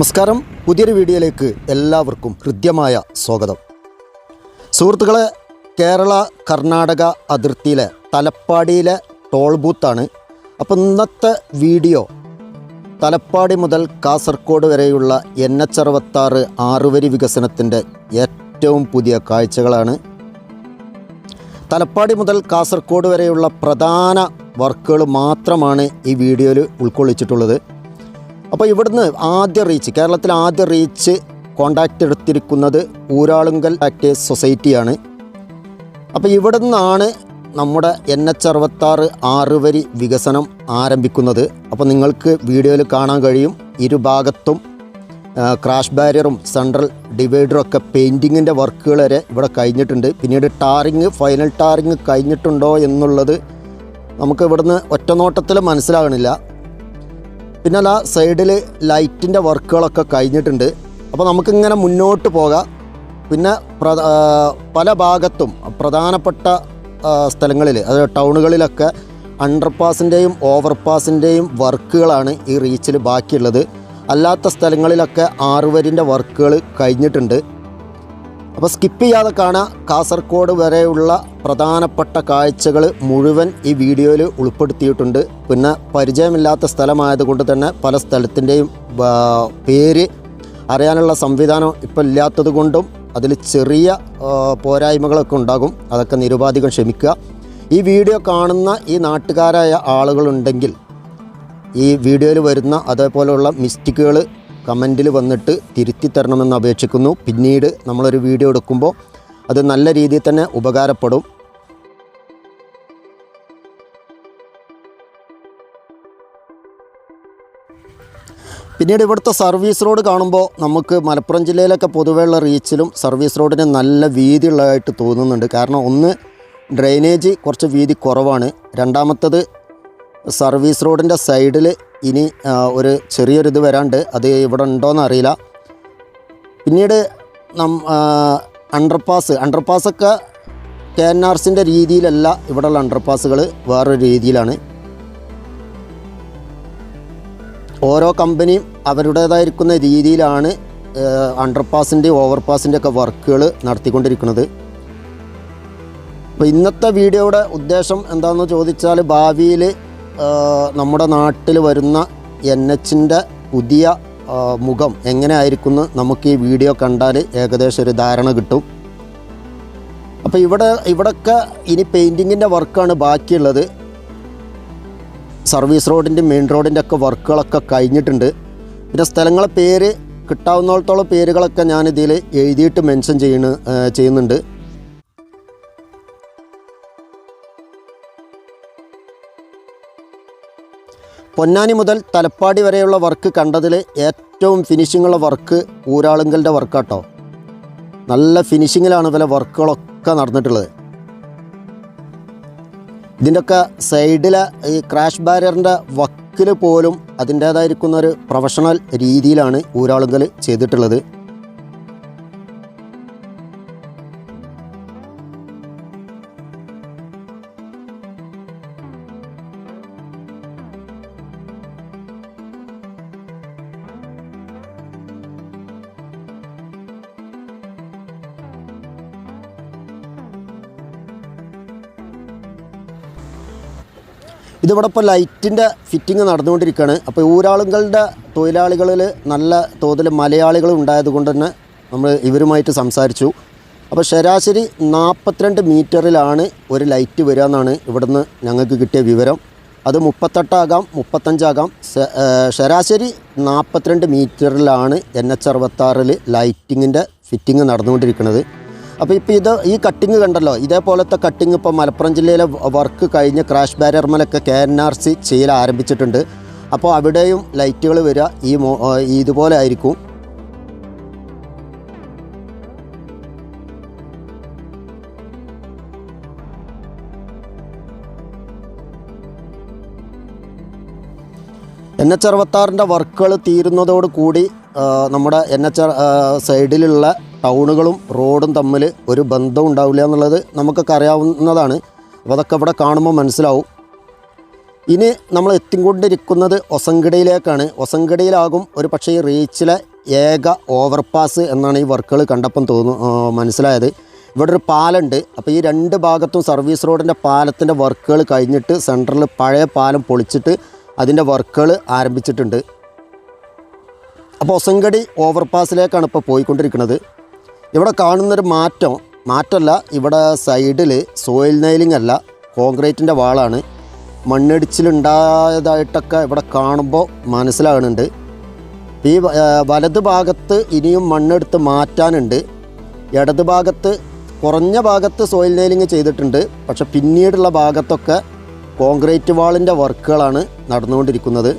നമസ്കാരം. പുതിയൊരു വീഡിയോയിലേക്ക് എല്ലാവർക്കും ഹൃദ്യമായ സ്വാഗതം. സുഹൃത്തുക്കളെ കേരള കർണാടക അതിർത്തിയിലെ തലപ്പാടിയിലെ ടോൾ ബൂത്താണ്. അപ്പം ഇന്നത്തെ വീഡിയോ തലപ്പാടി മുതൽ കാസർഗോഡ് വരെയുള്ള എൻ എച്ച് അറുപത്താറ് ആറുവരി വികസനത്തിന്റെ ഏറ്റവും പുതിയ കാഴ്ചകളാണ്. തലപ്പാടി മുതൽ കാസർഗോഡ് വരെയുള്ള പ്രധാന വർക്കുകൾ മാത്രമാണ് ഈ വീഡിയോയിൽ ഉൾക്കൊള്ളിച്ചിട്ടുള്ളത്. അപ്പോൾ ഇവിടുന്ന് ആദ്യ റീച്ച് കേരളത്തിൽ ആദ്യ റീച്ച് കോണ്ടാക്റ്റ് എടുത്തിരിക്കുന്നത് ഊരാളുങ്കൽ ആക്ടേഴ്സ് സൊസൈറ്റിയാണ് അപ്പോൾ ഇവിടെ നിന്നാണ് നമ്മുടെ എൻ എച്ച് അറുപത്താറ് ആറുവരി വികസനം ആരംഭിക്കുന്നത്. അപ്പോൾ നിങ്ങൾക്ക് വീഡിയോയിൽ കാണാൻ കഴിയും. ഇരുഭാഗത്തും ക്രാഷ് ബാരിയറും സെൻട്രൽ ഡിവൈഡറും ഒക്കെ പെയിന്റിങ്ങിന്റെ വർക്കുകൾ വരെ ഇവിടെ കഴിഞ്ഞിട്ടുണ്ട്. പിന്നീട് ടാറിങ് ഫൈനൽ ടാറിങ് കഴിഞ്ഞിട്ടുണ്ടോ എന്നുള്ളത് നമുക്ക് ഇവിടുന്ന് ഒറ്റനോട്ടത്തിൽ മനസ്സിലാകണില്ല. പിന്നെ അല്ല സൈഡിൽ ലൈറ്റിന്റെ വർക്കുകളൊക്കെ കഴിഞ്ഞിട്ടുണ്ട്. അപ്പോൾ നമുക്കിങ്ങനെ മുന്നോട്ട് പോകാം. പിന്നെ പല ഭാഗത്തും പ്രധാനപ്പെട്ട സ്ഥലങ്ങളിൽ അതായത് ടൗണുകളിലൊക്കെ അണ്ടർപാസിന്റെയും ഓവർപാസിന്റെയും വർക്കുകളാണ് ഈ റീച്ചിൽ ബാക്കിയുള്ളത്. അല്ലാത്ത സ്ഥലങ്ങളിലൊക്കെ ആറുവരിന്റെ വർക്കുകൾ കഴിഞ്ഞിട്ടുണ്ട്. അപ്പോൾ സ്കിപ്പ് ചെയ്യാതെ കാണാം കാസർഗോഡ് വരെയുള്ള പ്രധാനപ്പെട്ട കാഴ്ചകൾ മുഴുവൻ ഈ വീഡിയോയിൽ ഉൾപ്പെടുത്തിയിട്ടുണ്ട്. പിന്നെ പരിചയമില്ലാത്ത സ്ഥലമായതുകൊണ്ട് തന്നെ പല സ്ഥലത്തിന്റെയും പേര് അറിയാനുള്ള സംവിധാനം ഇപ്പോൾ ഇല്ലാത്തത് കൊണ്ടും അതിൽ ചെറിയ പോരായ്മകളൊക്കെ ഉണ്ടാകും. അതൊക്കെ നിരുപാധികം ക്ഷമിക്കുക. ഈ വീഡിയോ കാണുന്ന ഈ നാട്ടുകാരായ ആളുകളുണ്ടെങ്കിൽ ഈ വീഡിയോയിൽ വരുന്ന അതേപോലെയുള്ള മിസ്റ്റേക്കുകൾ കമന്റിൽ വന്നിട്ട് തിരുത്തി തരണമെന്ന് അപേക്ഷിക്കുന്നു. പിന്നീട് നമ്മളൊരു വീഡിയോ എടുക്കുമ്പോൾ അത് നല്ല രീതിയിൽ തന്നെ ഉപകാരപ്പെടും. പിന്നീട് ഇവിടുത്തെ സർവീസ് റോഡ് കാണുമ്പോൾ നമുക്ക് മലപ്പുറം ജില്ലയിലൊക്കെ പൊതുവെയുള്ള റീച്ചിലും സർവീസ് റോഡിന് നല്ല വീതിയുള്ളതായിട്ട് തോന്നുന്നുണ്ട്. കാരണം ഒന്ന് ഡ്രെയിനേജ് കുറച്ച് വീതി കുറവാണ്. രണ്ടാമത്തത് സർവീസ് റോഡിന്റെ സൈഡിൽ ഇനി ഒരു ചെറിയൊരിത് വരാണ്ട് അത് ഇവിടെ ഉണ്ടോയെന്ന് അറിയില്ല. പിന്നീട് നം അണ്ടർപാസ് അണ്ടർപാസൊക്കെ കെ എൻ ആർ സിന്റെ രീതിയിലല്ല ഇവിടെയുള്ള അണ്ടർപാസുകൾ വേറൊരു രീതിയിലാണ്. ഓരോ കമ്പനിയും അവരുടേതായിരിക്കുന്ന രീതിയിലാണ് അണ്ടർപാസിന്റെ ഓവർപാസിന്റെ ഒക്കെ വർക്കുകൾ നടത്തിക്കൊണ്ടിരിക്കുന്നത്. അപ്പോൾ ഇന്നത്തെ വീഡിയോയുടെ ഉദ്ദേശം എന്താണെന്ന് ചോദിച്ചാൽ ഭാവിയിൽ നമ്മുടെ നാട്ടിൽ വരുന്ന എൻ എച്ചിന്റെ പുതിയ മുഖം എങ്ങനെ ആയിരിക്കും നമുക്ക് ഈ വീഡിയോ കണ്ടാൽ ഏകദേശം ഒരു ധാരണ കിട്ടും. അപ്പോൾ ഇവിടെ ഇവിടൊക്കെ ഇനി പെയിന്റിങ്ങിന്റെ വർക്കാണ് ബാക്കിയുള്ളത്. സർവീസ് റോഡിന്റെ മെയിൻ റോഡിന്റെ ഒക്കെ വർക്കുകളൊക്കെ കഴിഞ്ഞിട്ടുണ്ട്. പിന്നെ സ്ഥലങ്ങളെ പേര് കിട്ടാവുന്നിടത്തോളം പേരുകളൊക്കെ ഞാനിതിൽ എഴുതിയിട്ട് മെൻഷൻ ചെയ്യണ ചെയ്യുന്നുണ്ട്. പൊന്നാനി മുതൽ തലപ്പാടി വരെയുള്ള വർക്ക് കണ്ടതിൽ ഏറ്റവും ഫിനിഷിങ്ങുള്ള വർക്ക് ഊരാളുങ്കലിന്റെ വർക്കാട്ടോ. നല്ല ഫിനിഷിങ്ങിലാണ് ഇവരെ വർക്കുകളൊക്കെ നടന്നിട്ടുള്ളത്. ഇതിന്റെയൊക്കെ സൈഡിലെ ഈ ക്രാഷ് ബാരിയറിന്റെ വക്കിൽ പോലും അതിന്റേതായിരിക്കുന്ന ഒരു പ്രൊഫഷണൽ രീതിയിലാണ് ഊരാളുങ്കൽ ചെയ്തിട്ടുള്ളത്. ഇതിവിടെ ഇപ്പോൾ ലൈറ്റിന്റെ ഫിറ്റിംഗ് നടന്നുകൊണ്ടിരിക്കുകയാണ്. അപ്പോൾ ഊരാളുകളുടെ തൊഴിലാളികളിൽ നല്ല തോതിൽ മലയാളികൾ ഉണ്ടായതുകൊണ്ട് തന്നെ നമ്മൾ ഇവരുമായിട്ട് സംസാരിച്ചു. അപ്പോൾ ശരാശരി നാൽപ്പത്തിരണ്ട് മീറ്ററിലാണ് ഒരു ലൈറ്റ് വരിക എന്നാണ് ഇവിടുന്ന് ഞങ്ങൾക്ക് കിട്ടിയ വിവരം. അത് മുപ്പത്തെട്ടാകാം മുപ്പത്തഞ്ചാകാം. ശരാശരി നാൽപ്പത്തിരണ്ട് മീറ്ററിലാണ് എൻ എച്ച് അറുപത്താറിൽ ലൈറ്റിങ്ങിന്റെ ഫിറ്റിംഗ് നടന്നുകൊണ്ടിരിക്കുന്നത്. അപ്പോൾ ഇപ്പോൾ ഇത് ഈ കട്ടിങ് കണ്ടല്ലോ ഇതേപോലത്തെ കട്ടിങ് ഇപ്പോൾ മലപ്പുറം ജില്ലയിലെ വർക്ക് കഴിഞ്ഞ് ക്രാഷ് ബാരിയർമലൊക്കെ കെ എൻ ആർ സി ചെയ്യൽ ആരംഭിച്ചിട്ടുണ്ട്. അപ്പോൾ അവിടെയും ലൈറ്റുകൾ വരിക ഈ ഇതുപോലെ ആയിരിക്കും. എൻ എച്ച് അറുപത്താറിന്റെ വർക്കുകൾ തീരുന്നതോടുകൂടി നമ്മുടെ എൻ എച്ച് സൈഡിലുള്ള ടൗണുകളും റോഡും തമ്മിൽ ഒരു ബന്ധം ഉണ്ടാവില്ല എന്നുള്ളത് നമുക്കൊക്കെ അറിയാവുന്നതാണ്. അപ്പോൾ അതൊക്കെ ഇവിടെ കാണുമ്പോൾ മനസ്സിലാവും. ഇനി നമ്മൾ എത്തിക്കൊണ്ടിരിക്കുന്നത് ഒസങ്കടയിലേക്കാണ്. ഒസങ്കടയിലാകും ഒരു പക്ഷേ ഈ റീച്ചിലെ ഏക ഓവർപാസ് എന്നാണ് ഈ വർക്കുകൾ കണ്ടപ്പം തോന്നു മനസ്സിലായത്. ഇവിടെ ഒരു പാലമുണ്ട്. അപ്പോൾ ഈ രണ്ട് ഭാഗത്തും സർവീസ് റോഡിന്റെ പാലത്തിന്റെ വർക്കുകൾ കഴിഞ്ഞിട്ട് സെന്ററിൽ പഴയ പാലം പൊളിച്ചിട്ട് അതിന്റെ വർക്കുകൾ ആരംഭിച്ചിട്ടുണ്ട്. അപ്പോൾ ഒസങ്കടി ഓവർപാസിലേക്കാണ് ഇപ്പോൾ പോയിക്കൊണ്ടിരിക്കുന്നത്. ഇവിടെ കാണുന്നൊരു മാറ്റം മാറ്റമല്ല ഇവിടെ സൈഡിൽ സോയിൽ നൈലിംഗ് അല്ല കോൺക്രീറ്റിന്റെ വാളാണ്. മണ്ണിടിച്ചിലുണ്ടായതായിട്ടൊക്കെ ഇവിടെ കാണുമ്പോൾ മനസ്സിലാകുന്നുണ്ട്. ഈ വലത് ഭാഗത്ത് ഇനിയും മണ്ണെടുത്ത് മാറ്റാനുണ്ട്. ഇടത് ഭാഗത്ത് കുറഞ്ഞ ഭാഗത്ത് സോയിൽ നെയിലിംഗ് ചെയ്തിട്ടുണ്ട്. പക്ഷെ പിന്നീടുള്ള ഭാഗത്തൊക്കെ കോൺക്രീറ്റ് വാളിന്റെ വർക്കുകളാണ് നടന്നുകൊണ്ടിരിക്കുന്നത്.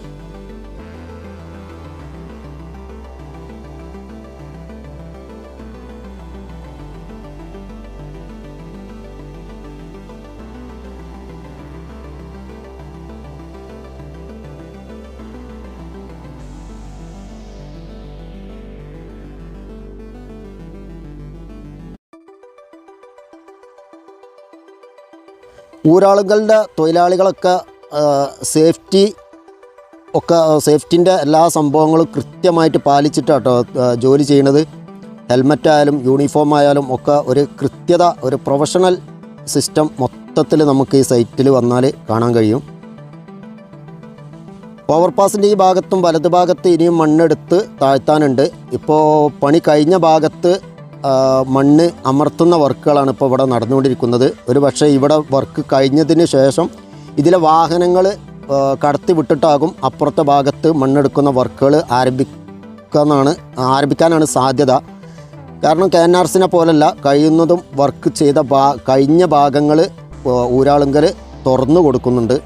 ഊരാളുകളുടെ തൊഴിലാളികളൊക്കെ സേഫ്റ്റി ഒക്കെ സേഫ്റ്റിന്റെ എല്ലാ സംഭവങ്ങളും കൃത്യമായിട്ട് പാലിച്ചിട്ടാട്ടോ ജോലി ചെയ്യുന്നത്. ഹെൽമറ്റ് ആയാലും യൂണിഫോം ആയാലും ഒക്കെ ഒരു കൃത്യത ഒരു പ്രൊഫഷണൽ സിസ്റ്റം മൊത്തത്തിൽ നമുക്ക് ഈ സൈറ്റിൽ വന്നാൽ കാണാൻ കഴിയും. ഓവർപാസിന്റെ ഈ ഭാഗത്തും വലത് ഭാഗത്ത് ഇനിയും മണ്ണെടുത്ത് താഴ്ത്താനുണ്ട്. ഇപ്പോൾ പണി കഴിഞ്ഞ ഭാഗത്ത് മണ്ണ് അമർത്തുന്ന വർക്കുകളാണ് ഇപ്പോൾ ഇവിടെ നടന്നുകൊണ്ടിരിക്കുന്നത്. ഒരു പക്ഷേ ഇവിടെ വർക്ക് കഴിഞ്ഞതിന് ശേഷം ഇതിലെ വാഹനങ്ങൾ കടത്തി വിട്ടിട്ടാകും അപ്പുറത്തെ ഭാഗത്ത് മണ്ണെടുക്കുന്ന വർക്കുകൾ ആരംഭിക്കാനാണ് ആരംഭിക്കാനാണ് സാധ്യത. കാരണം കെ എൻ ആർ സിനെ പോലല്ല കഴിയുന്നതും വർക്ക് ചെയ്ത ഭാ കഴിഞ്ഞ ഭാഗങ്ങൾ ഊരാളുങ്കൽ തുറന്നു കൊടുക്കുന്നുണ്ട്.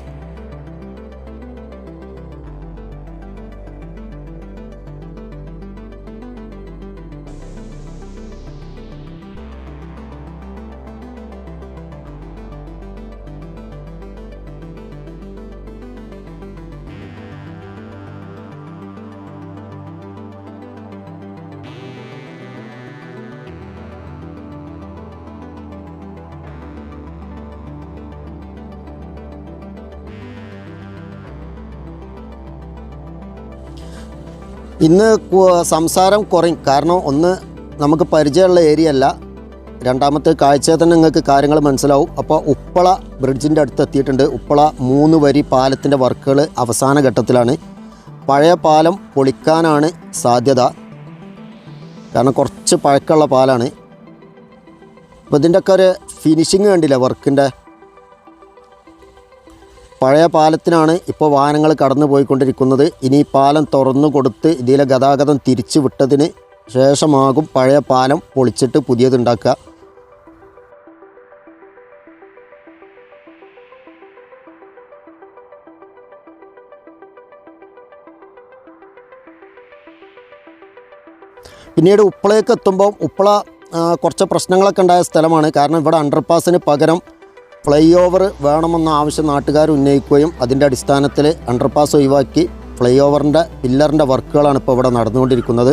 ഇന്ന് സംസാരം കുറയും. കാരണം ഒന്ന് നമുക്ക് പരിചയമുള്ള ഏരിയ അല്ല. രണ്ടാമത്തെ കാഴ്ചയിൽ തന്നെ നിങ്ങൾക്ക് കാര്യങ്ങൾ മനസ്സിലാവും. അപ്പോൾ ഉപ്പള ബ്രിഡ്ജിന്റെ അടുത്ത് എത്തിയിട്ടുണ്ട്. ഉപ്പള മൂന്ന് വരി പാലത്തിന്റെ വർക്കുകൾ അവസാന ഘട്ടത്തിലാണ്. പഴയ പാലം പൊളിക്കാനാണ് സാധ്യത. കാരണം കുറച്ച് പഴക്കമുള്ള പാലാണ്. അപ്പോൾ ഇതിന്റെയൊക്കെ ഒരു ഫിനിഷിങ് കണ്ടില്ല വർക്കിന്റെ? പഴയ പാലത്തിനാണ് ഇപ്പോൾ വാഹനങ്ങൾ കടന്നു പോയിക്കൊണ്ടിരിക്കുന്നത്. ഇനി പാലം തുറന്നു കൊടുത്ത് ഇതിലെ ഗതാഗതം തിരിച്ചു വിട്ടതിന് ശേഷമാകും പഴയ പാലം പൊളിച്ചിട്ട് പുതിയതുണ്ടാക്കുക പിന്നീട് ഉപ്പളയ്ക്ക് എത്തുമ്പോൾ ഉപ്പള കുറച്ച് പ്രശ്നങ്ങളൊക്കെ ഉണ്ടായ സ്ഥലമാണ്. കാരണം ഇവിടെ അണ്ടർപാസിന് പകരം ഫ്ലൈ ഓവർ വേണമെന്ന ആവശ്യം നാട്ടുകാർ ഉന്നയിക്കുകയും അതിന്റെ അടിസ്ഥാനത്തിൽ അണ്ടർപാസ് ഒഴിവാക്കി ഫ്ലൈ ഓവറിന്റെ പില്ലറിന്റെ വർക്കുകളാണ് ഇപ്പോൾ ഇവിടെ നടന്നുകൊണ്ടിരിക്കുന്നത്.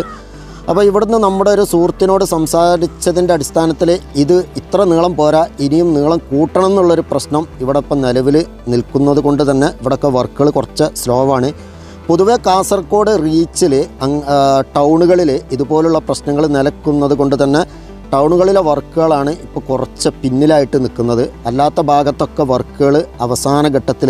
അപ്പോൾ ഇവിടുന്ന് നമ്മുടെ ഒരു സുഹൃത്തിനോട് സംസാരിച്ചതിന്റെ അടിസ്ഥാനത്തിൽ ഇത് ഇത്ര നീളം പോരാ ഇനിയും നീളം കൂട്ടണം എന്നുള്ളൊരു പ്രശ്നം ഇവിടെ ഇപ്പം നിലവിൽ നിൽക്കുന്നത് കൊണ്ട് തന്നെ ഇവിടെയൊക്കെ വർക്കുകൾ കുറച്ച് സ്ലോ ആണ്. പൊതുവേ കാസർഗോഡ് റീച്ചിൽ ടൗണുകളിൽ ഇതുപോലുള്ള പ്രശ്നങ്ങൾ നിലക്കുന്നത് കൊണ്ട് തന്നെ ടൗണുകളിലെ വർക്കുകളാണ് ഇപ്പോൾ കുറച്ച് പിന്നിലായിട്ട് നിൽക്കുന്നത്. അല്ലാത്ത ഭാഗത്തൊക്കെ വർക്കുകൾ അവസാന ഘട്ടത്തിൽ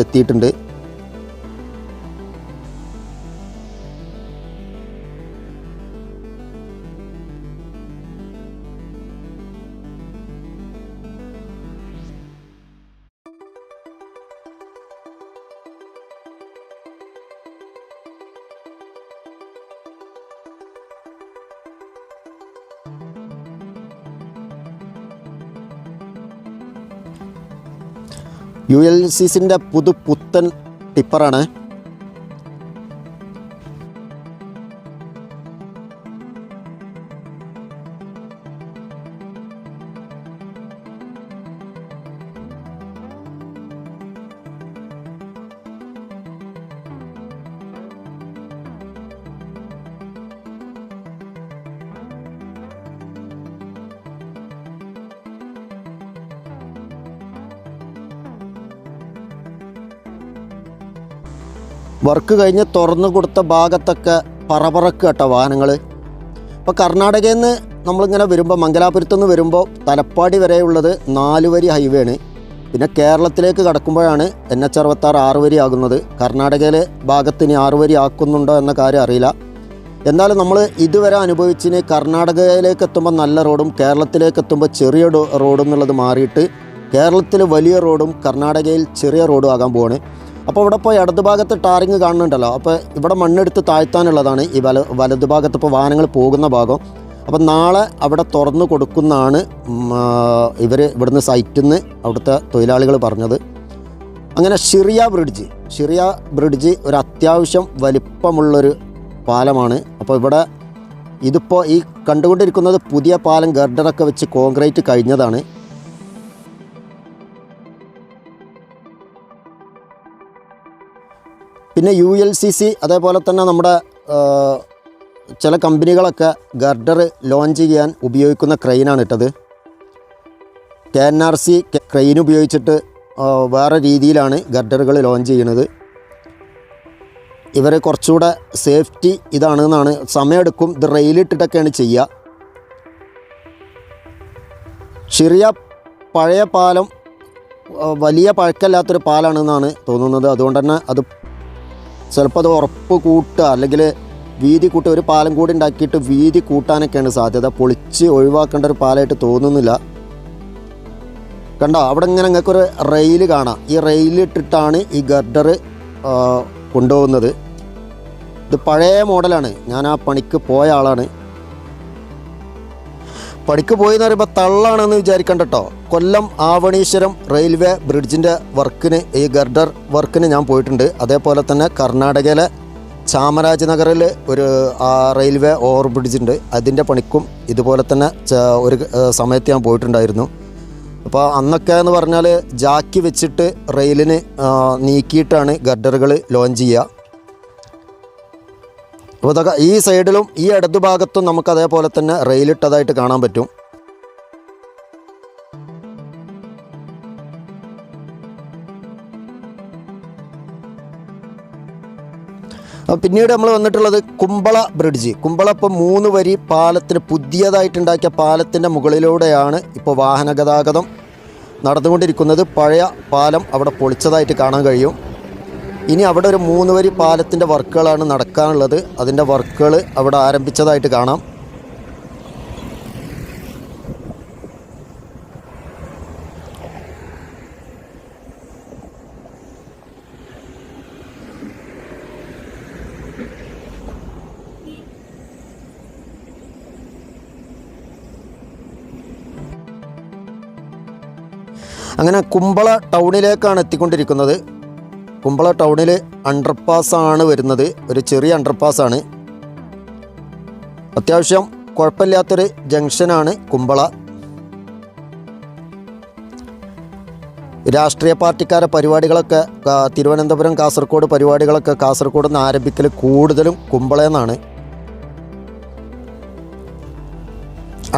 യു എൽ സി സിന്റെ പുതു പുത്തൻ ടിപ്പറാണ് വർക്ക് കഴിഞ്ഞ് തുറന്നു കൊടുത്ത ഭാഗത്തൊക്കെ പറപറക്ക് കേട്ടോ വാഹനങ്ങൾ ഇപ്പോൾ കർണാടകയിൽ നിന്ന് നമ്മളിങ്ങനെ വരുമ്പോൾ മംഗലാപുരത്തു നിന്ന് വരുമ്പോൾ തലപ്പാടി വരെയുള്ളത് നാല് വരി ഹൈവേ ആണ്. പിന്നെ കേരളത്തിലേക്ക് കടക്കുമ്പോഴാണ് എൻ എച്ച് അറുപത്താറ് ആറ് വരി ആകുന്നത്. കർണാടകയിലെ ഭാഗത്തിന് ആറ് വരി ആക്കുന്നുണ്ടോ എന്ന കാര്യം അറിയില്ല. എന്നാലും നമ്മൾ ഇതുവരെ അനുഭവിച്ചിന് കർണാടകയിലേക്ക് എത്തുമ്പോൾ നല്ല റോഡും കേരളത്തിലേക്ക് എത്തുമ്പോൾ ചെറിയ റോഡും എന്നുള്ളത് മാറിയിട്ട് കേരളത്തിൽ വലിയ റോഡും കർണാടകയിൽ ചെറിയ റോഡും ആകാൻ പോവാണ്. അപ്പോൾ ഇവിടെ ഇപ്പോൾ ഇടതുഭാഗത്ത് ടാറിങ് കാണുന്നുണ്ടല്ലോ. അപ്പോൾ ഇവിടെ മണ്ണെടുത്ത് താഴ്ത്താനുള്ളതാണ് ഈ വല വലതുഭാഗത്ത് ഇപ്പോൾ വാഹനങ്ങൾ പോകുന്ന ഭാഗം. അപ്പോൾ നാളെ അവിടെ തുറന്നു കൊടുക്കുന്നതാണ് ഇവർ ഇവിടുന്ന് സൈറ്റിൽ നിന്ന് അവിടുത്തെ തൊഴിലാളികൾ പറഞ്ഞത്. അങ്ങനെ ഷിറിയ ബ്രിഡ്ജ് ഷിറിയ ബ്രിഡ്ജ് ഒരു അത്യാവശ്യം വലിപ്പമുള്ളൊരു പാലമാണ്. അപ്പോൾ ഇവിടെ ഇതിപ്പോൾ ഈ കണ്ടുകൊണ്ടിരിക്കുന്നത് പുതിയ പാലം ഗർഡറൊക്കെ വെച്ച് കോൺക്രീറ്റ് കഴിഞ്ഞതാണ്. പിന്നെ യു എൽ സി സി അതേപോലെ തന്നെ നമ്മുടെ ചില കമ്പനികളൊക്കെ ഗർഡർ ലോഞ്ച് ചെയ്യാൻ ഉപയോഗിക്കുന്ന ക്രെയിനാണ് ഇട്ടത്. K N R C crane ഉപയോഗിച്ചിട്ട് വേറെ രീതിയിലാണ് ഗർഡറുകൾ ലോഞ്ച് ചെയ്യുന്നത് ഇവർ കുറച്ചുകൂടെ സേഫ്റ്റി ഇതാണെന്നാണ് സമയമെടുക്കും ഇത് റെയിലിട്ടിട്ടൊക്കെയാണ് ചെയ്യുക. ചെറിയ പഴയ പാലം വലിയ പഴക്കമില്ലാത്തൊരു പാലാണെന്നാണ് തോന്നുന്നത്. അതുകൊണ്ട് തന്നെ അത് ചിലപ്പോൾ അത് ഉറപ്പ് കൂട്ടുക അല്ലെങ്കിൽ വീതി കൂട്ടുക ഒരു പാലം കൂടി ഉണ്ടാക്കിയിട്ട് വീതി കൂട്ടാനൊക്കെയാണ് സാധ്യത. പൊളിച്ച് ഒഴിവാക്കേണ്ട ഒരു പാലമായിട്ട് തോന്നുന്നില്ല. കണ്ടോ അവിടെ ഇങ്ങനെ നിങ്ങൾക്കൊരു റെയിൽ കാണാം. ഈ റെയിലിട്ടിട്ടാണ് ഈ ഗർഡർ കൊണ്ടുപോകുന്നത്. ഇത് പഴയ മോഡലാണ്. ഞാൻ ആ പണിക്ക് പോയ ആളാണ്. പണിക്ക് പോയി എന്ന് പറയുമ്പോൾ തള്ളാണെന്ന് വിചാരിക്കണ്ട കൊല്ലം ആവണീശ്വരം റെയിൽവേ ബ്രിഡ്ജിന്റെ വർക്കിന് ഈ ഗർഡർ വർക്കിന് ഞാൻ പോയിട്ടുണ്ട്. അതേപോലെ തന്നെ കർണാടകയിലെ ചാമരാജനഗറിൽ ഒരു റെയിൽവേ ഓവർ ബ്രിഡ്ജ് ഉണ്ട്. അതിന്റെ പണിക്കും ഇതുപോലെ തന്നെ ഒരു സമയത്ത് ഞാൻ പോയിട്ടുണ്ടായിരുന്നു. അപ്പോൾ അന്നൊക്കെ എന്ന് പറഞ്ഞാൽ ജാക്കി വെച്ചിട്ട് റെയിലിന് നീക്കിയിട്ടാണ് ഗർഡറുകൾ ലോഞ്ച് ചെയ്യുക. അപ്പോൾ ഇതൊക്കെ ഈ സൈഡിലും ഈ ഇടതു ഭാഗത്തും നമുക്ക് അതേപോലെ തന്നെ റെയിലിട്ടതായിട്ട് കാണാൻ പറ്റും. പിന്നീട് നമ്മൾ വന്നിട്ടുള്ളത് കുമ്പള ബ്രിഡ്ജ്. കുമ്പള ഇപ്പോൾ മൂന്ന് വരി പാലത്തിന് പുതിയതായിട്ടുണ്ടാക്കിയ പാലത്തിന്റെ മുകളിലൂടെയാണ് ഇപ്പോൾ വാഹന ഗതാഗതം നടന്നുകൊണ്ടിരിക്കുന്നത്. പഴയ പാലം അവിടെ പൊളിച്ചതായിട്ട് കാണാൻ കഴിയും. ഇനി അവിടെ ഒരു മൂന്ന് വരി പാലത്തിന്റെ വർക്കുകളാണ് നടക്കാനുള്ളത്. അതിന്റെ വർക്കുകൾ അവിടെ ആരംഭിച്ചതായിട്ട് കാണാം. അങ്ങനെ കുമ്പള ടൗണിലേക്കാണ് എത്തിക്കൊണ്ടിരിക്കുന്നത്. കുമ്പള ടൗണിൽ അണ്ടർപാസ് ആണ് വരുന്നത്. ഒരു ചെറിയ അണ്ടർപാസ് ആണ്. അത്യാവശ്യം കുഴപ്പമില്ലാത്തൊരു ജംഗ്ഷനാണ് കുമ്പള. രാഷ്ട്രീയ പാർട്ടിക്കാരെ പരിപാടികളൊക്കെ തിരുവനന്തപുരം കാസർഗോഡ് പരിപാടികളൊക്കെ കാസർഗോഡ് നിന്ന് ആരംഭിക്കൽ കൂടുതലും കുമ്പളയെന്നാണ്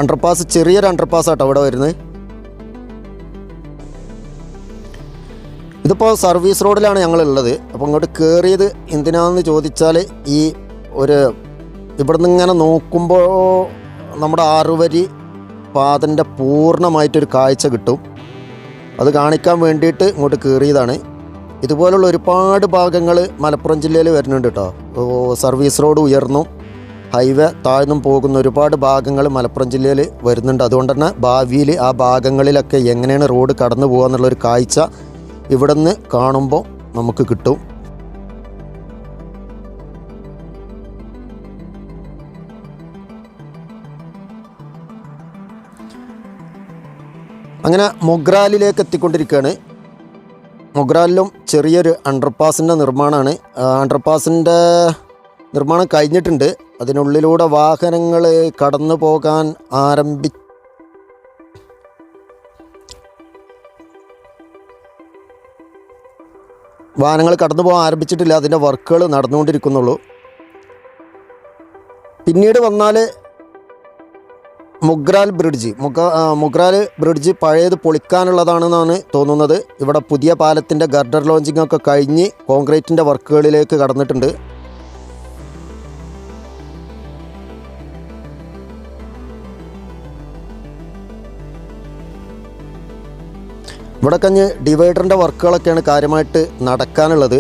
അണ്ടർപാസ് ചെറിയൊരു അണ്ടർപാസ് ആട്ടോ അവിടെ വരുന്നത്. ഇതിപ്പോൾ സർവീസ് റോഡിലാണ് ഞങ്ങളുള്ളത്. അപ്പോൾ ഇങ്ങോട്ട് കയറിയത് എന്തിനാണെന്ന് ചോദിച്ചാൽ ഈ ഒരു ഇവിടുന്ന് ഇങ്ങനെ നോക്കുമ്പോൾ നമ്മുടെ ആറുവരി പാതന്റെ പൂർണമായിട്ടൊരു കാഴ്ച കിട്ടും. അത് കാണിക്കാൻ വേണ്ടിയിട്ട് ഇങ്ങോട്ട് കയറിയതാണ് ഇതുപോലുള്ള ഒരുപാട് ഭാഗങ്ങൾ മലപ്പുറം ജില്ലയിൽ വരുന്നുണ്ട് കേട്ടോ സർവീസ് റോഡ് ഉയർന്നു. ഹൈവേ താഴ്ന്നും പോകുന്ന ഒരുപാട് ഭാഗങ്ങൾ മലപ്പുറം ജില്ലയിൽ വരുന്നുണ്ട്. അതുകൊണ്ട് തന്നെ ഭാവിയിൽ ആ ഭാഗങ്ങളിലൊക്കെ എങ്ങനെയാണ് റോഡ് കടന്നു പോകുക എന്നുള്ളൊരു കാഴ്ച ഇവിടുന്ന് കാണുമ്പോൾ നമുക്ക് കിട്ടും. അങ്ങനെ മൊഗ്രാലിലേക്ക് എത്തിക്കൊണ്ടിരിക്കുകയാണ്. മൊഗ്രാലിലും ചെറിയൊരു അണ്ടർപാസിന്റെ നിർമ്മാണമാണ്. അണ്ടർപാസിന്റെ നിർമ്മാണം കഴിഞ്ഞിട്ടുണ്ട്. അതിനുള്ളിലൂടെ വാഹനങ്ങൾ കടന്നു പോകാൻ ആരംഭി വാഹനങ്ങൾ കടന്നു പോകാൻ ആരംഭിച്ചിട്ടില്ല. അതിന്റെ വർക്കുകൾ നടന്നുകൊണ്ടിരിക്കുന്നുള്ളൂ. പിന്നീട് വന്നാൽ മുഗ്രാൽ ബ്രിഡ്ജ്. മുഗ മുഗ്രാൽ ബ്രിഡ്ജ് പഴയത് പൊളിക്കാനുള്ളതാണെന്നാണ് തോന്നുന്നത്. ഇവിടെ പുതിയ പാലത്തിന്റെ ഗർഡർ ലോഞ്ചിങ് ഒക്കെ കഴിഞ്ഞ് കോൺക്രീറ്റിന്റെ വർക്കുകളിലേക്ക് കടന്നിട്ടുണ്ട്. ഇവിടെ കഞ്ഞ് ഡിവൈഡറിന്റെ വർക്കുകളൊക്കെയാണ് കാര്യമായിട്ട് നടക്കാനുള്ളത്.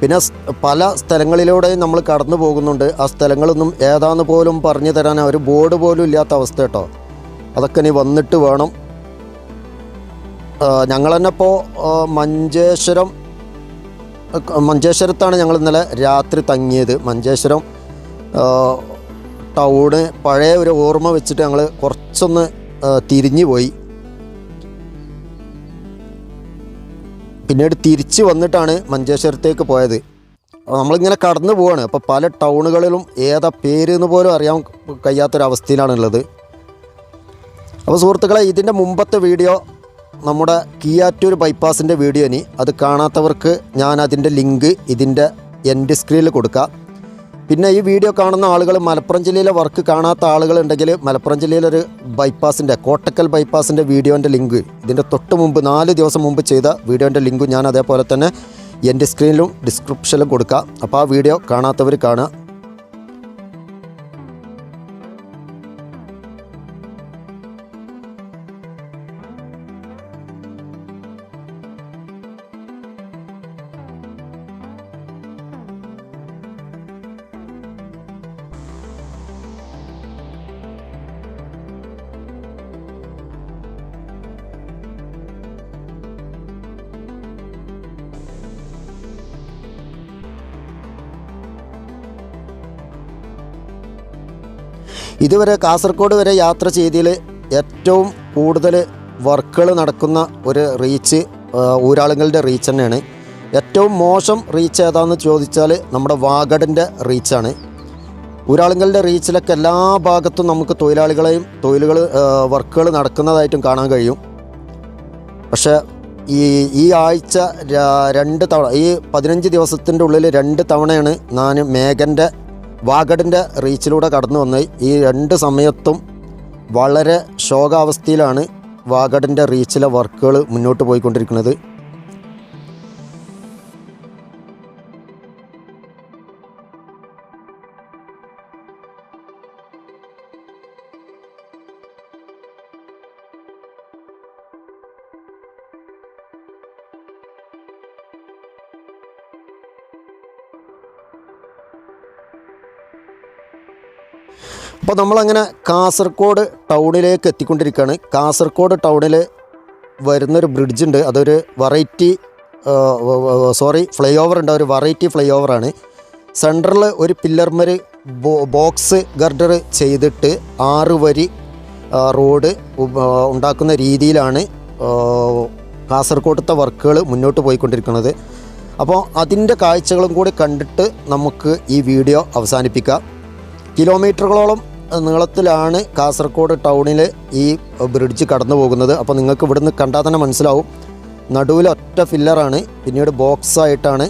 പിന്നെ പല സ്ഥലങ്ങളിലൂടെയും നമ്മൾ കടന്നു പോകുന്നുണ്ട്. ആ സ്ഥലങ്ങളൊന്നും ഏതാന്ന് പോലും പറഞ്ഞു തരാൻ ഒരു ബോർഡ് പോലും ഇല്ലാത്ത അവസ്ഥ കേട്ടോ. അതൊക്കെ ഇനി വന്നിട്ട് വേണം. ഞങ്ങൾ തന്നെ ഇപ്പോൾ മഞ്ചേശ്വരം മഞ്ചേശ്വരത്താണ് ഞങ്ങൾ ഇന്നലെ രാത്രി തങ്ങിയത്. മഞ്ചേശ്വരം ടൗണ് പഴയ ഒരു ഓർമ്മ വെച്ചിട്ട് ഞങ്ങൾ കുറച്ചൊന്ന് തിരിഞ്ഞു പോയി. പിന്നീട് തിരിച്ച് വന്നിട്ടാണ് മഞ്ചേശ്വരത്തേക്ക് പോയത്. അപ്പോൾ നമ്മളിങ്ങനെ കടന്നു പോവാണ്. അപ്പോൾ പല ടൗണുകളിലും ഏതാ പേര് എന്ന് പോലും അറിയാൻ കഴിയാത്തൊരവസ്ഥയിലാണുള്ളത്. അപ്പോൾ സുഹൃത്തുക്കളെ ഇതിന്റെ മുമ്പത്തെ വീഡിയോ നമ്മുടെ കിയാറ്റൂർ ബൈപ്പാസിന്റെ വീഡിയോ ഇനി. അത് കാണാത്തവർക്ക് ഞാൻ അതിന്റെ ലിങ്ക് ഇതിന്റെ എൻഡ് സ്ക്രീനിൽ കൊടുക്കാം. പിന്നെ ഈ വീഡിയോ കാണുന്ന ആളുകൾ മലപ്പുറം ജില്ലയിലെ വർക്ക് കാണാത്ത ആളുകളുണ്ടെങ്കിൽ മലപ്പുറം ജില്ലയിലൊരു ബൈപ്പാസിന്റെ കോട്ടക്കൽ ബൈപ്പാസിന്റെ വീഡിയോന്റെ ലിങ്ക് ഇതിന്റെ തൊട്ട് മുമ്പ് നാല് ദിവസം മുമ്പ് ചെയ്ത വീഡിയോന്റെ ലിങ്കും ഞാൻ അതേപോലെ തന്നെ എന്റെ സ്ക്രീനിലും ഡിസ്ക്രിപ്ഷനിലും കൊടുക്കാം. അപ്പോൾ ആ വീഡിയോ കാണാത്തവർ കാണുക. ഇതുവരെ കാസർഗോഡ് വരെ യാത്ര ചെയ്തതിൽ ഏറ്റവും കൂടുതൽ വർക്കുകൾ നടക്കുന്ന ഒരു റീച്ച് ഊരാളുങ്ങളുടെ റീച്ച് തന്നെയാണ്. ഏറ്റവും മോശം റീച്ച് ഏതാണെന്ന് ചോദിച്ചാൽ നമ്മുടെ വാഗഡിന്റെ റീച്ചാണ്. ഊരാളുങ്ങളുടെ റീച്ചിലൊക്കെ എല്ലാ ഭാഗത്തും നമുക്ക് തൊഴിലാളികളെയും തൊഴിലുകൾ വർക്കുകൾ നടക്കുന്നതായിട്ടും കാണാൻ കഴിയും. പക്ഷേ ഈ ഈ ആഴ്ച രണ്ട് തവണ ഈ പതിനഞ്ച് ദിവസത്തിന്റെ ഉള്ളിൽ രണ്ട് തവണയാണ് ഞാൻ മേഘന്റെ വാഗഡിന്റെ റീച്ചിലൂടെ കടന്നു വന്ന് ഈ രണ്ട് സമയത്തും വളരെ ശോകാവസ്ഥയിലാണ് വാഗഡിന്റെ റീച്ചിലെ വർക്കുകൾ മുന്നോട്ട് പോയിക്കൊണ്ടിരിക്കുന്നത്. അപ്പോൾ നമ്മളങ്ങനെ കാസർഗോഡ് ടൗണിലേക്ക് എത്തിക്കൊണ്ടിരിക്കുകയാണ് കാസർഗോഡ് ടൗണിൽ വരുന്നൊരു ബ്രിഡ്ജ് ഉണ്ട് അതൊരു വെറൈറ്റി സോറി ഫ്ലൈ ഓവർ ഉണ്ട്. ഒരു വെറൈറ്റി ഫ്ലൈ ഓവറാണ് സെന്ററിൽ ഒരു പില്ലർമർ ബോക്സ് ഗർഡർ ചെയ്തിട്ട് ആറ് വരി റോഡ് ഉണ്ടാക്കുന്ന രീതിയിലാണ് കാസർഗോഡത്തെ വർക്കുകൾ മുന്നോട്ട് പോയിക്കൊണ്ടിരിക്കുന്നത്. അപ്പോൾ അതിന്റെ കാഴ്ചകളും കൂടി കണ്ടിട്ട് നമുക്ക് ഈ വീഡിയോ അവസാനിപ്പിക്കാം. കിലോമീറ്ററുകളോളം നീളത്തിലാണ് കാസർഗോഡ് ടൗണിൽ ഈ ബ്രിഡ്ജ് കടന്നു പോകുന്നത്. അപ്പോൾ നിങ്ങൾക്ക് ഇവിടുന്ന് കണ്ടാൽ തന്നെ മനസ്സിലാവും. നടുവിൽ ഒറ്റ ഫില്ലറാണ് പിന്നീട് ബോക്സായിട്ടാണ്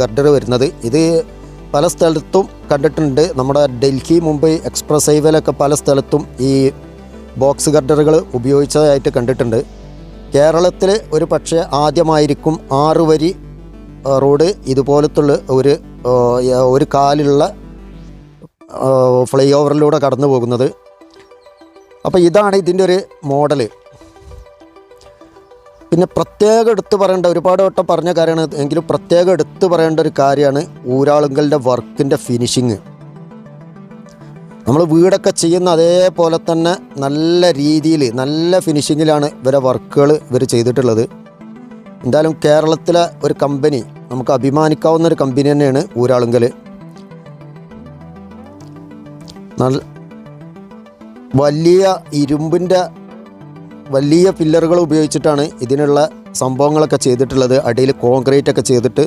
ഗർഡർ വരുന്നത്. ഇത് പല സ്ഥലത്തും കണ്ടിട്ടുണ്ട്. നമ്മുടെ ഡൽഹി മുംബൈ എക്സ്പ്രസ് ഹൈവേയിലൊക്കെ പല സ്ഥലത്തും ഈ ബോക്സ് ഗർഡറുകൾ ഉപയോഗിച്ചതായിട്ട് കണ്ടിട്ടുണ്ട്. കേരളത്തിൽ ഒരു പക്ഷേ ആദ്യമായിരിക്കും ആറ് വരി റോഡ് ഇതുപോലത്തുള്ള ഒരു ഒരു കാലുള്ള ഫ്ലൈ ഓവറിലൂടെ കടന്നു പോകുന്നത്. അപ്പോൾ ഇതാണ് ഇതിന്റെ ഒരു മോഡൽ പിന്നെ പ്രത്യേകം എടുത്തു പറയേണ്ട ഒരുപാട് വട്ടം പറഞ്ഞ കാര്യമാണ് എങ്കിലും പ്രത്യേകം എടുത്തു പറയേണ്ട ഒരു കാര്യമാണ് ഊരാളുങ്കലിന്റെ വർക്കിന്റെ ഫിനിഷിങ്. നമ്മൾ വീടൊക്കെ ചെയ്യുന്ന അതേപോലെ തന്നെ നല്ല രീതിയിൽ നല്ല ഫിനിഷിങ്ങിലാണ് ഇവരെ വർക്കുകൾ ഇവർ ചെയ്തിട്ടുള്ളത്. എന്തായാലും കേരളത്തിലെ ഒരു കമ്പനി നമുക്ക് അഭിമാനിക്കാവുന്ന ഒരു കമ്പനി തന്നെയാണ് ഊരാളുങ്കൽ നല്ല വലിയ ഇരുമ്പിന്റെ വലിയ പില്ലറുകൾ ഉപയോഗിച്ചിട്ടാണ് ഇതിനുള്ള സംഭവങ്ങളൊക്കെ ചെയ്തിട്ടുള്ളത്. അടിയിൽ കോൺക്രീറ്റ് ഒക്കെ ചെയ്തിട്ട്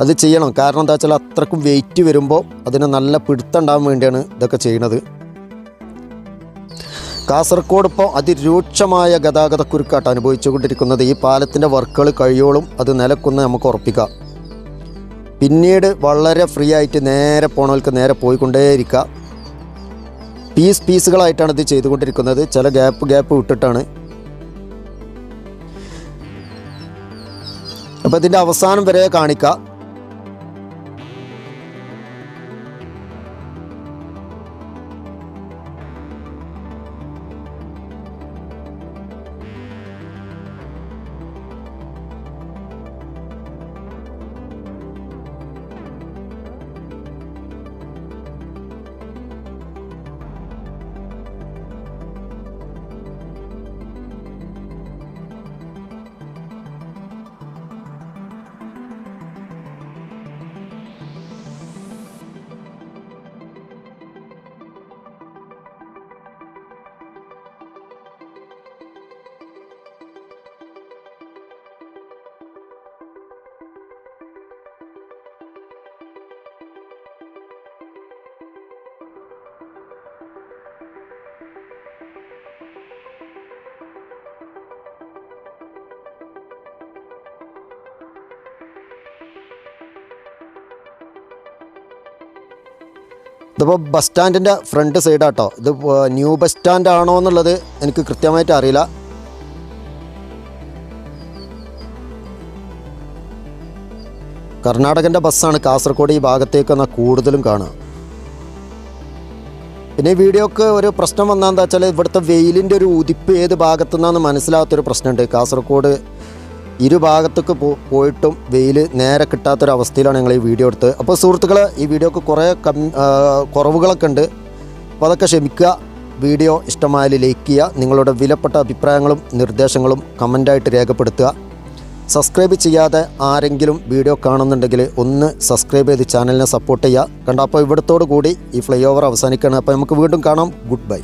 അത് ചെയ്യണം. കാരണം എന്താ വെച്ചാൽ അത്രക്കും വെയിറ്റ് വരുമ്പോൾ അതിനെ നല്ല പിടുത്തം ഉണ്ടാകാൻ വേണ്ടിയാണ് ഇതൊക്കെ ചെയ്യുന്നത്. കാസർഗോഡ് ഇപ്പോൾ അതിരൂക്ഷമായ ഗതാഗതക്കുരുക്കാട്ട് അനുഭവിച്ചുകൊണ്ടിരിക്കുന്നത്. ഈ പാലത്തിന്റെ വർക്കുകൾ കഴിയോളും അത് നിലക്കുന്ന നമുക്ക് ഉറപ്പിക്കാം. പിന്നീട് വളരെ ഫ്രീ ആയിട്ട് നേരെ പോണവർക്ക് നേരെ പോയിക്കൊണ്ടേയിരിക്കുക പീസ് പീസുകളായിട്ടാണ് ഇത് ചെയ്തുകൊണ്ടിരിക്കുന്നത്. ചില ഗ്യാപ്പ് ഗ്യാപ്പ് വിട്ടിട്ടാണ്. അപ്പോൾ ഇതിന്റെ അവസാനം വരെ കാണിക്കാം. ഇതിപ്പോൾ ബസ് സ്റ്റാൻഡിന്റെ ഫ്രണ്ട് സൈഡാട്ടോ. ഇത് ന്യൂ ബസ് സ്റ്റാൻഡ് ആണോ എന്നുള്ളത് എനിക്ക് കൃത്യമായിട്ട് അറിയില്ല. കർണാടകന്റെ ബസ്സാണ് കാസർഗോഡ് ഈ ഭാഗത്തേക്ക് എന്നാൽ കൂടുതലും കാണുക. പിന്നെ ഈ വീഡിയോക്ക് ഒരു പ്രശ്നം വന്നാൽ എന്താ വെച്ചാൽ ഇവിടുത്തെ വെയിലിന്റെ ഒരു ഉദിപ്പ് ഏത് ഭാഗത്തു നിന്നാണെന്ന് മനസ്സിലാകാത്തൊരു പ്രശ്നമുണ്ട്. കാസർഗോഡ് ഇരു ഭാഗത്തേക്ക് പോ പോയിട്ടും വെയിൽ നേരെ കിട്ടാത്തൊരവസ്ഥയിലാണ് ഞങ്ങൾ ഈ വീഡിയോ എടുത്തത്. അപ്പോൾ സുഹൃത്തുക്കളെ ഈ വീഡിയോക്ക് കുറേ കം കുറവുകളൊക്കെ ഉണ്ട്. അപ്പോൾ അതൊക്കെ ക്ഷമിക്കുക. വീഡിയോ ഇഷ്ടമായാൽ ലൈക്ക് ചെയ്യുക. നിങ്ങളുടെ വിലപ്പെട്ട അഭിപ്രായങ്ങളും നിർദ്ദേശങ്ങളും കമന്റായിട്ട് രേഖപ്പെടുത്തുക. സബ്സ്ക്രൈബ് ചെയ്യാതെ ആരെങ്കിലും വീഡിയോ കാണുന്നുണ്ടെങ്കിൽ ഒന്ന് സബ്സ്ക്രൈബ് ചെയ്ത് ചാനലിനെ സപ്പോർട്ട് ചെയ്യുക. കണ്ടപ്പോൾ ഇവിടത്തോടു കൂടി ഈ ഫ്ലൈ ഓവർ അവസാനിക്കുകയാണ്. അപ്പോൾ നമുക്ക് വീണ്ടും കാണാം. Good bye.